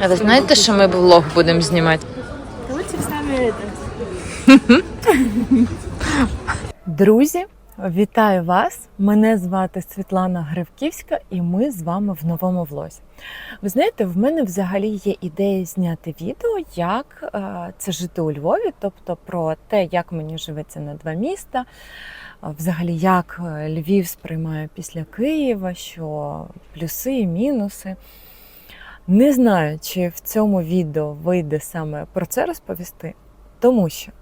А ви знаєте, що ми влог будемо знімати? С нами. Друзі, вітаю вас! Мене звати Світлана Гривківська, і ми з вами в новому влозі. Ви знаєте, в мене взагалі є ідея зняти відео, як е, це жити у Львові, тобто про те, як мені живеться на два міста, взагалі як е, Львів сприймає після Києва, що плюси і мінуси. Не знаю, чи в цьому відео вийде саме про це розповісти, тому що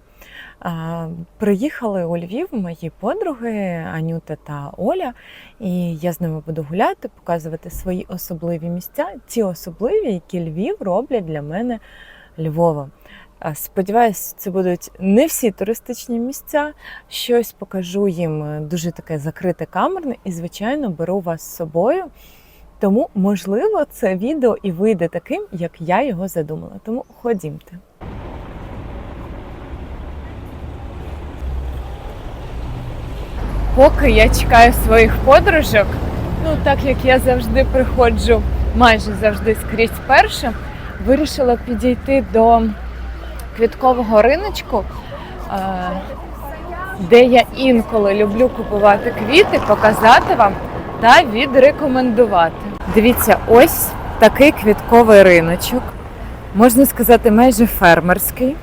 а, Приїхали у Львів мої подруги Анюта та Оля, і я з ними буду гуляти, показувати свої особливі місця, ті особливі, які Львів роблять для мене Львовом. А, Сподіваюсь, це будуть не всі туристичні місця. Щось покажу їм е, дуже таке закрите камерне, і, звичайно, беру вас з собою. Тому, можливо, це відео і вийде таким, як я його задумала. Тому ходімте. Поки я чекаю своїх подружок, ну так як я завжди приходжу, майже завжди скрізь перша, вирішила підійти до квіткового риночку, е, де я інколи люблю купувати квіти, показати вам та відрекомендувати. Дивіться, ось такий квітковий риночок, можна сказати, майже фермерський.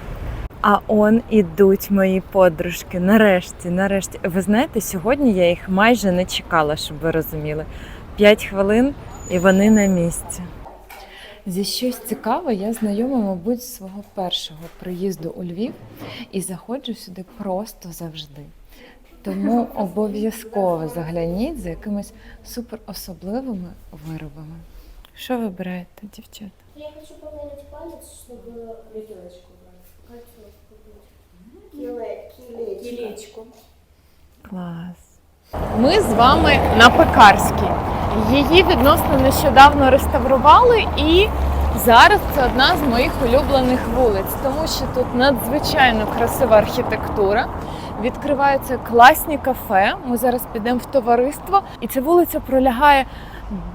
А он ідуть мої подружки. Нарешті, нарешті. Ви знаєте, сьогодні я їх майже не чекала, щоб ви розуміли. П'ять хвилин і вони на місці. Зі щось цікаве я знайома, мабуть, з свого першого приїзду у Львів і заходжу сюди просто завжди. Тому обов'язково загляніть за якимись суперособливими виробами. Що вибираєте, дівчата? Я хочу померить палец, чтобы лепелочку брать. Хочу купить. Клас. Ми з вами на Пекарській. Її відносно нещодавно реставрували, і зараз це одна з моїх улюблених вулиць, тому що тут надзвичайно красива архітектура. Відкриваються класні кафе. Ми зараз підемо в товариство, і ця вулиця пролягає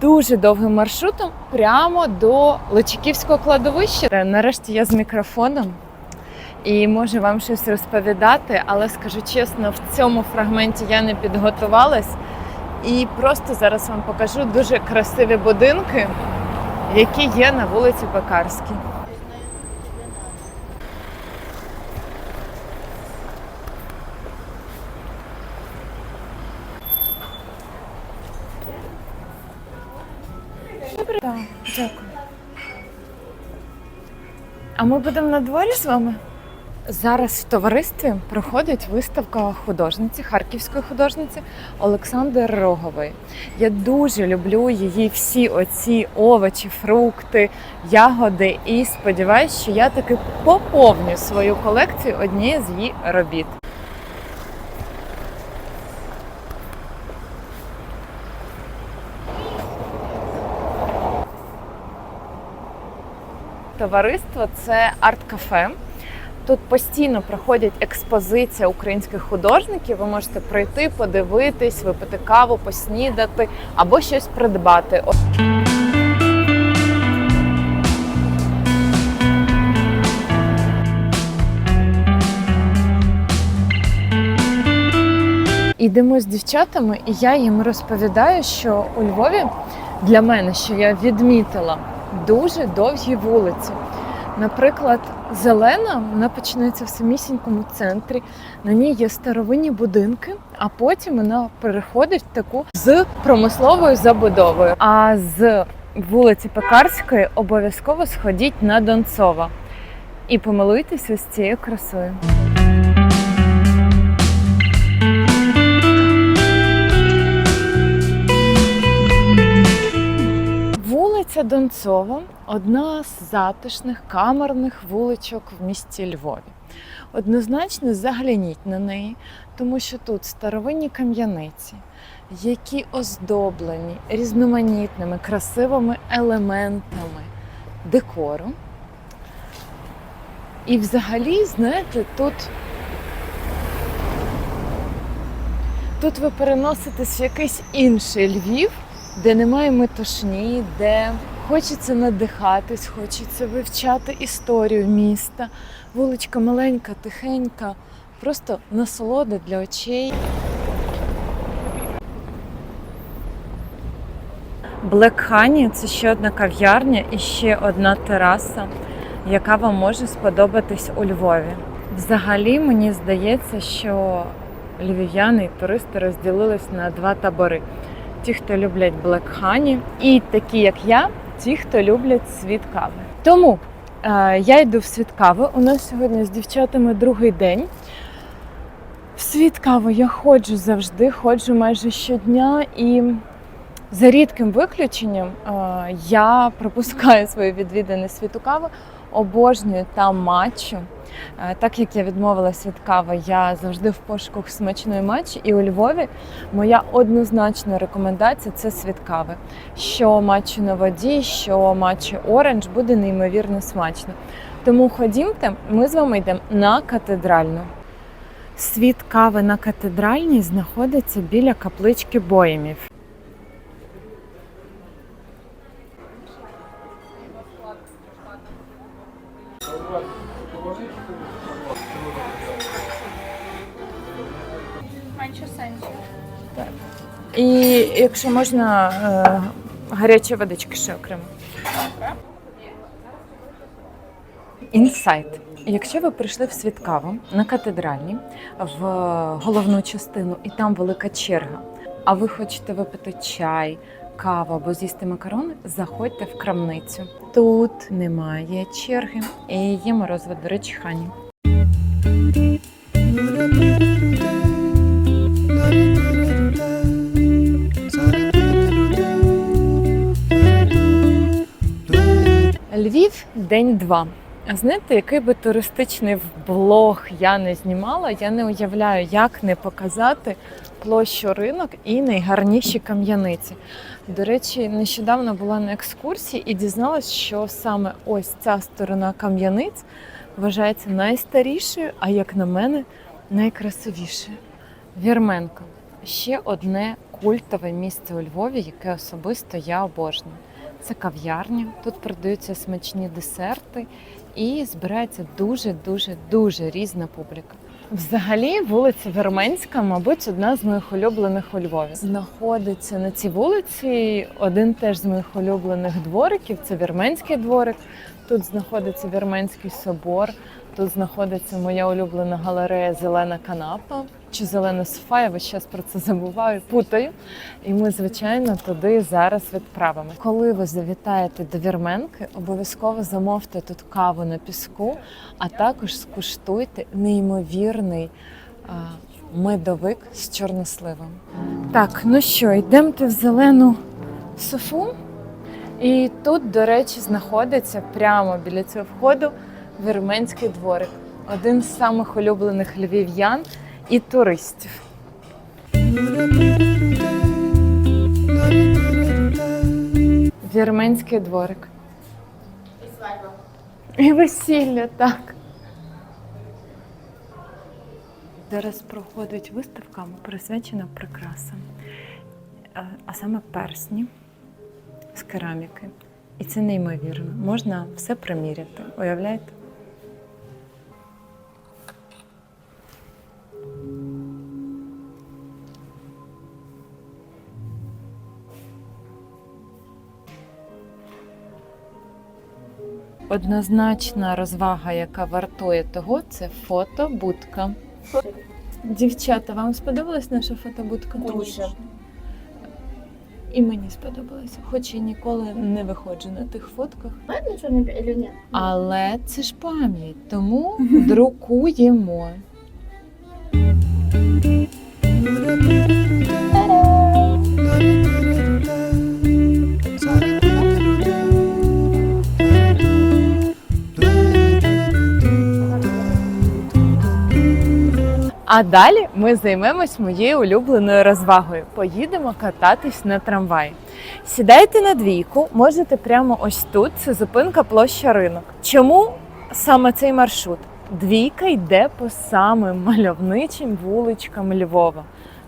дуже довгим маршрутом прямо до Личаківського кладовища. Нарешті я з мікрофоном і можу вам щось розповідати, але скажу чесно, в цьому фрагменті я не підготувалась. І просто зараз вам покажу дуже красиві будинки, які є на вулиці Пекарській. Дякую. А ми будемо на дворі з вами? Зараз в товаристві проходить виставка художниці, харківської художниці Олександри Рогової. Я дуже люблю її всі оці овочі, фрукти, ягоди і сподіваюся, що я таки поповню свою колекцію однієї з її робіт. Товариство це арт-кафе. Тут постійно проходять експозиція українських художників. Ви можете прийти, подивитись, випити каву, поснідати або щось придбати. О- Ідемо з дівчатами, і я їм розповідаю, що у Львові для мене, що я відмітила, дуже довгі вулиці. Наприклад, зелена вона починається в самісінькому центрі. На ній є старовинні будинки, а потім вона переходить в таку з промисловою забудовою. А з вулиці Пекарської обов'язково сходіть на Донцова і помилуйтеся з цією красою. Вулиця Донцова одна з затишних камерних вуличок в місті Львові. Однозначно загляніть на неї, тому що тут старовинні кам'яниці, які оздоблені різноманітними красивими елементами декору. І взагалі, знаєте, тут, тут ви переноситесь в якийсь інший Львів, де немає метушні, де Хочеться надихатись, хочеться вивчати історію міста. Вуличка маленька, тихенька, просто насолода для очей. Black Honey – це ще одна кав'ярня і ще одна тераса, яка вам може сподобатись у Львові. Взагалі, мені здається, що львів'яни і туристи розділились на два табори: ті, хто люблять Black Honey, і такі, як я, ті, хто люблять світ кави. Тому е, я йду в світ кави. У нас сьогодні з дівчатами другий день. В світ кави я ходжу завжди, ходжу майже щодня і. За рідким виключенням е, я пропускаю свої відвідини світу кави, обожнюю там матчу. Е, Так як я відмовилася від кави, я завжди в пошуках смачної матчі. І у Львові моя однозначна рекомендація це світ кави. Що матчу на воді, що матчі оранж буде неймовірно смачно. Тому ходімте, ми з вами йдемо на катедральну. Світ кави на катедральній знаходиться біля каплички Боємів. І якщо можна, е, гарячі водички ще окремо. Інсайт. Якщо ви прийшли в світ каву на катедральні в головну частину, і там велика черга, а ви хочете випити чай, каву або з'їсти макарони, заходьте в крамницю. Тут немає черги і є морозиво, до речі, хані. Львів день два. А знаєте, який би туристичний блог я не знімала, я не уявляю, як не показати площу ринок і найгарніші кам'яниці. До речі, нещодавно була на екскурсії і дізналась, що саме ось ця сторона кам'яниць вважається найстарішою, а як на мене, найкрасивішою. Вірменко ще одне культове місце у Львові, яке особисто я обожнюю. Це кав'ярня. Тут продаються смачні десерти і збирається дуже дуже дуже різна публіка. Взагалі, вулиця Верменська, мабуть, одна з моїх улюблених у Львові. Знаходиться на цій вулиці один теж з моїх улюблених двориків. Це Вірменський дворик. Тут знаходиться Вірменський собор. Тут знаходиться моя улюблена галерея Зелена канапа чи зелена софа. Я весь час про це забуваю, путаю. І ми, звичайно, туди зараз відправимо. Коли ви завітаєте до Вірменки, обов'язково замовте тут каву на піску, а також скуштуйте неймовірний а, медовик з чорносливом. Так, ну що, йдемте в зелену софу. І тут, до речі, знаходиться прямо біля цього входу вірменський дворик. Один з самих улюблених львів'ян і туристів. Вірменський дворик. І весілля, так. Зараз проходить виставка, присвячена прикрасам, Е, а саме персні з кераміки. І це неймовірно. Можна все приміряти. Уявляєте? Однозначна розвага, яка вартує того, це фотобудка. Дівчата, вам сподобалась наша фотобудка? Дуже. І мені сподобалося, хоч я ніколи не виходжу на тих фотках. Але це ж пам'ять, тому друкуємо. А далі ми займемось моєю улюбленою розвагою. Поїдемо кататись на трамваї. Сідайте на двійку, можете прямо ось тут. Це зупинка площа ринок. Чому саме цей маршрут? Двійка йде по самим мальовничим вуличкам Львова.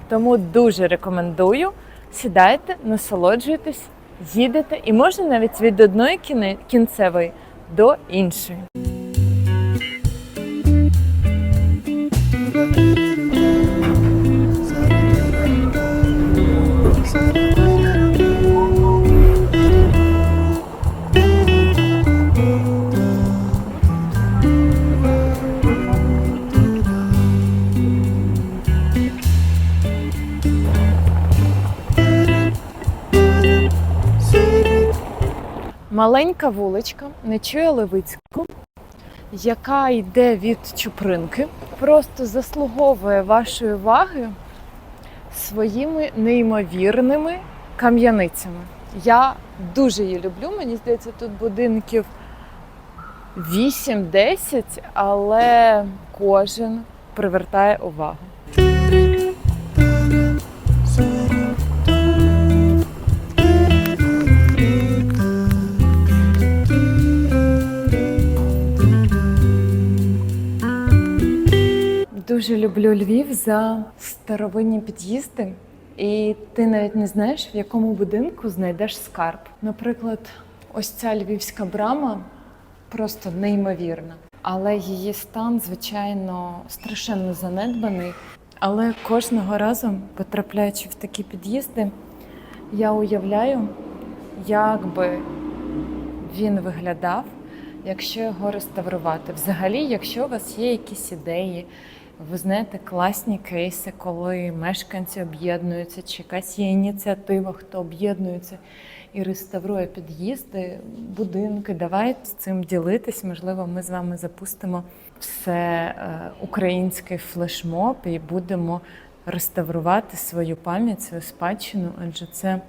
Тому дуже рекомендую. Сідайте, насолоджуйтесь їдете і можна навіть від одної кінцевої до іншої. Вуличка Нечуя Левицьку, яка йде від Чупринки, просто заслуговує вашої уваги своїми неймовірними кам'яницями. Я дуже її люблю. Мені здається, тут будинків 8-10, але кожен привертає увагу. Дуже люблю Львів за старовинні під'їзди, і ти навіть не знаєш, в якому будинку знайдеш скарб. Наприклад, ось ця львівська брама просто неймовірна. Але її стан, звичайно, страшенно занедбаний. Але кожного разу, потрапляючи в такі під'їзди, я уявляю, як би він виглядав, якщо його реставрувати. Взагалі, якщо у вас є якісь ідеї, ви знаєте класні кейси, коли мешканці об'єднуються, чи якась є ініціатива, хто об'єднується і реставрує під'їзди, будинки. Давайте цим ділитись. Можливо, ми з вами запустимо все е, український флешмоб і будемо реставрувати свою пам'ять, свою спадщину, адже це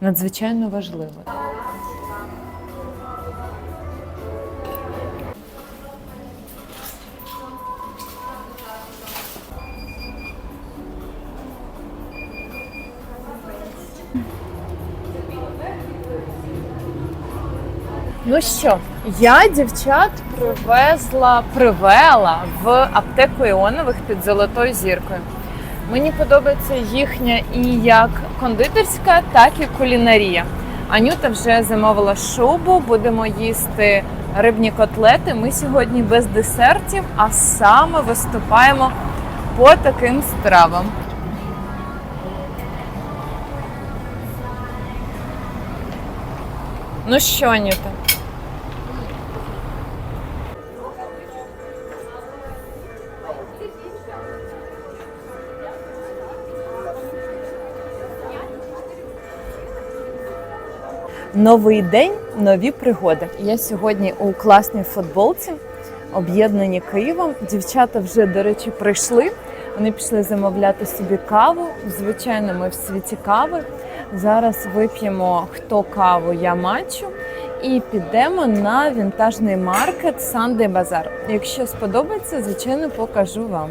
надзвичайно важливо. Ну що, я дівчат привезла, привела в аптеку Іонових під Золотою зіркою. Мені подобається їхня і як кондитерська, так і кулінарія. Анюта вже замовила шубу, будемо їсти рибні котлети. Ми сьогодні без десертів, а саме виступаємо по таким стравам. Ну що, Анюта? Новий день, нові пригоди. Я сьогодні у класній футболці, об'єднані Києвом. Дівчата вже, до речі, прийшли. Вони пішли замовляти собі каву. Звичайно, ми в світі кави. Зараз вип'ємо хто каву, я мачу. І підемо на вінтажний маркет Sunday Bazaar. Якщо сподобається, звичайно, покажу вам.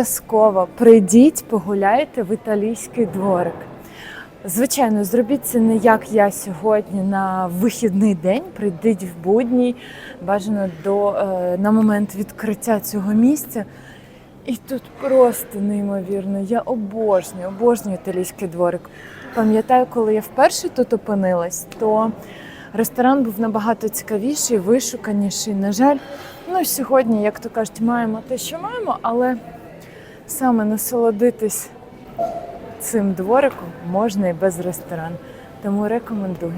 Обов'язково прийдіть, погуляйте в італійський дворик. Звичайно, зробіть це не як я сьогодні на вихідний день. Прийдіть в будній, бажано до, е, на момент відкриття цього місця. І тут просто неймовірно. Я обожнюю, обожнюю італійський дворик. Пам'ятаю, коли я вперше тут опинилась, то ресторан був набагато цікавіший, вишуканіший. На жаль, ну сьогодні, як то кажуть, маємо те, що маємо, але саме насолодитись цим двориком можна і без ресторану. Тому рекомендую.